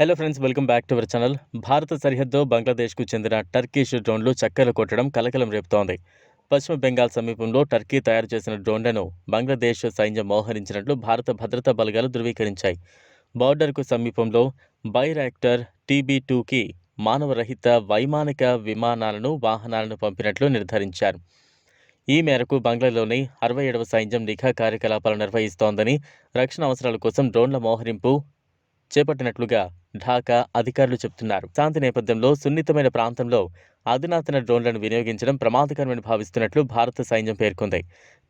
Hello friends welcome back to our channel భారత సరిహద్దు బంగ్లాదేశ్కు చెందిన టర్కీష్ డ్రోన్లు చక్కర్లు కొట్టడం కలకలం రేపుతోంది. పశ్చిమ బెంగాల్ సమీపంలో టర్కీ తయారు చేసిన డ్రోన్లను బంగ్లాదేశ్ సైన్యం మోహరించినట్లు భారత భద్రతా బలగాలు ధృవీకరించాయి. బార్డర్కు సమీపంలో బైరాక్టర్ టీబీ టూకి మానవరహిత వైమానిక విమానాలను వాహనాలను పంపినట్లు నిర్ధారించారు. ఈ మేరకు బంగ్లాలోని అరవై ఏడవ సైన్యం నిఘా కార్యకలాపాలు నిర్వహిస్తోందని రక్షణ అవసరాల కోసం డ్రోన్ల మోహరింపు చేపట్టినట్లుగా ఢాకా అధికారులు చెబుతున్నారు. శాంతి నేపథ్యంలో సున్నితమైన ప్రాంతంలో అధునాతన డ్రోన్లను వినియోగించడం ప్రమాదకరమని భావిస్తున్నట్లు భారత సైన్యం పేర్కొంది.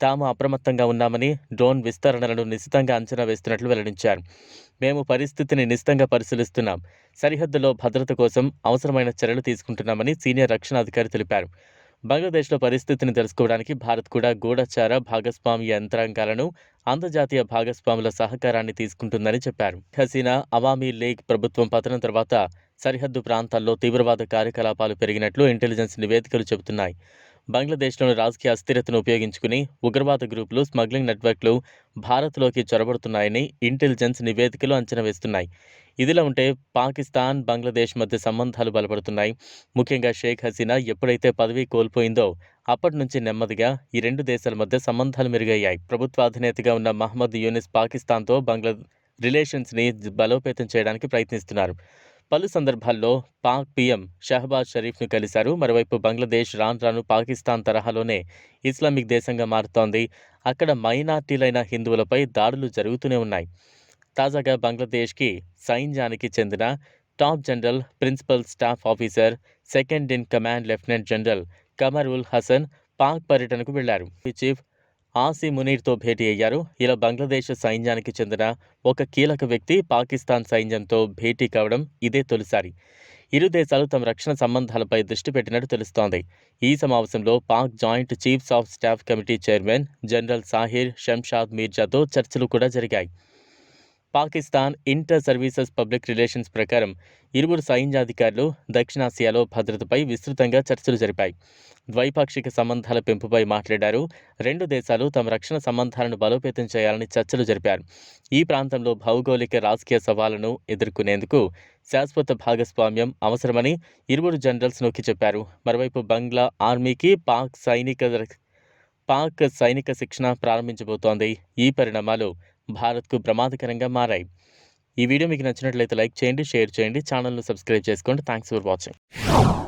తాము అప్రమత్తంగా ఉన్నామని డ్రోన్ విస్తరణలను నిశితంగా అంచనా వేస్తున్నట్లు వెల్లడించారు. మేము పరిస్థితిని నిశితంగా పరిశీలిస్తున్నాం. సరిహద్దులో భద్రత కోసం అవసరమైన చర్యలు తీసుకుంటున్నామని సీనియర్ రక్షణ అధికారి తెలిపారు. బంగ్లాదేశ్లో పరిస్థితిని తెలుసుకోవడానికి భారత్ కూడా గూఢచార భాగస్వామ్య యంత్రాంగాలను అంతర్జాతీయ భాగస్వాముల సహకారాన్ని తీసుకుంటుందని చెప్పారు. హసీనా అవామీ లీగ్ ప్రభుత్వం పతనం తర్వాత సరిహద్దు ప్రాంతాల్లో తీవ్రవాద కార్యకలాపాలు పెరిగినట్లు ఇంటెలిజెన్స్ నివేదికలు చెబుతున్నాయి. బంగ్లాదేశ్లోని రాజకీయ అస్థిరతను ఉపయోగించుకుని ఉగ్రవాద గ్రూపులు స్మగ్లింగ్ నెట్వర్క్లు భారత్లోకి చొరబడుతున్నాయని ఇంటెలిజెన్స్ నివేదికలు అంచనా వేస్తున్నాయి. ఇదిలా ఉంటే పాకిస్తాన్ బంగ్లాదేశ్ మధ్య సంబంధాలు బలపడుతున్నాయి. ముఖ్యంగా షేక్ హసీనా ఎప్పుడైతే పదవి కోల్పోయిందో అప్పటి నుంచి నెమ్మదిగా ఈ రెండు దేశాల మధ్య సంబంధాలు మెరుగయ్యాయి. ప్రభుత్వ అధినేతగా ఉన్న మహమ్మద్ యూనిస్ పాకిస్తాన్తో బంగ్లా రిలేషన్స్ని బలోపేతం చేయడానికి ప్రయత్నిస్తున్నారు. పలు సందర్భాల్లో పాక్ పీఎం షహబాజ్ షరీఫ్ను కలిశారు. మరోవైపు బంగ్లాదేశ్ రాను రాను పాకిస్తాన్ తరహాలోనే ఇస్లామిక్ దేశంగా మారుతోంది. అక్కడ మైనార్టీలైన హిందువులపై దాడులు జరుగుతూనే ఉన్నాయి. తాజాగా బంగ్లాదేశ్కి సైన్యానికి చెందిన top general principal staff officer second in command lieutenant general Qamar ul Hasan Pak పర్యటనకు వెళ్ళారు. చీఫ్ ఆసి మునీర్తో భేటీ అయ్యారు. ఇలా బంగ్లాదేశ్ సైన్యానికి చెందిన ఒక కీలక వ్యక్తి పాకిస్తాన్ సైన్యంతో భేటీ కావడం ఇదే తొలిసారి. ఇరు దేశాలు తమ రక్షణ సంబంధాలపై దృష్టి పెట్టినట్టు తెలుస్తోంది. ఈ సమావేశంలో Pak joint chiefs of staff committee chairman general Sahir Shamshad మీర్జాతో చర్చలు కూడా జరిగాయి. Pakistan inter services public relations ప్రకారం ఇరువురు సైన్యాధికారులు దక్షిణాసియాలో భద్రతపై విస్తృతంగా చర్చలు జరిపాయి. ద్వైపాక్షిక సంబంధాల పెంపుపై మాట్లాడారు. రెండు దేశాలు తమ రక్షణ సంబంధాలను బలోపేతం చేయాలని చర్చలు జరిపారు. ఈ ప్రాంతంలో భౌగోళిక రాజకీయ సవాళ్ళను ఎదుర్కొనేందుకు శాశ్వత భాగస్వామ్యం అవసరమని ఇరువురు జనరల్స్ నొక్కి చెప్పారు. మరోవైపు బంగ్లా ఆర్మీకి పాక్ సైనిక పాక్ సైనిక శిక్షణ ప్రారంభించబోతోంది. ఈ పరిణామాలు భారత్కు ప్రమాదకరంగా మారాయి. ఈ వీడియో మీకు నచ్చినట్లయితే లైక్ చేయండి షేర్ చేయండి ఛానల్ను సబ్స్క్రైబ్ చేసుకోండి. Thanks for watching.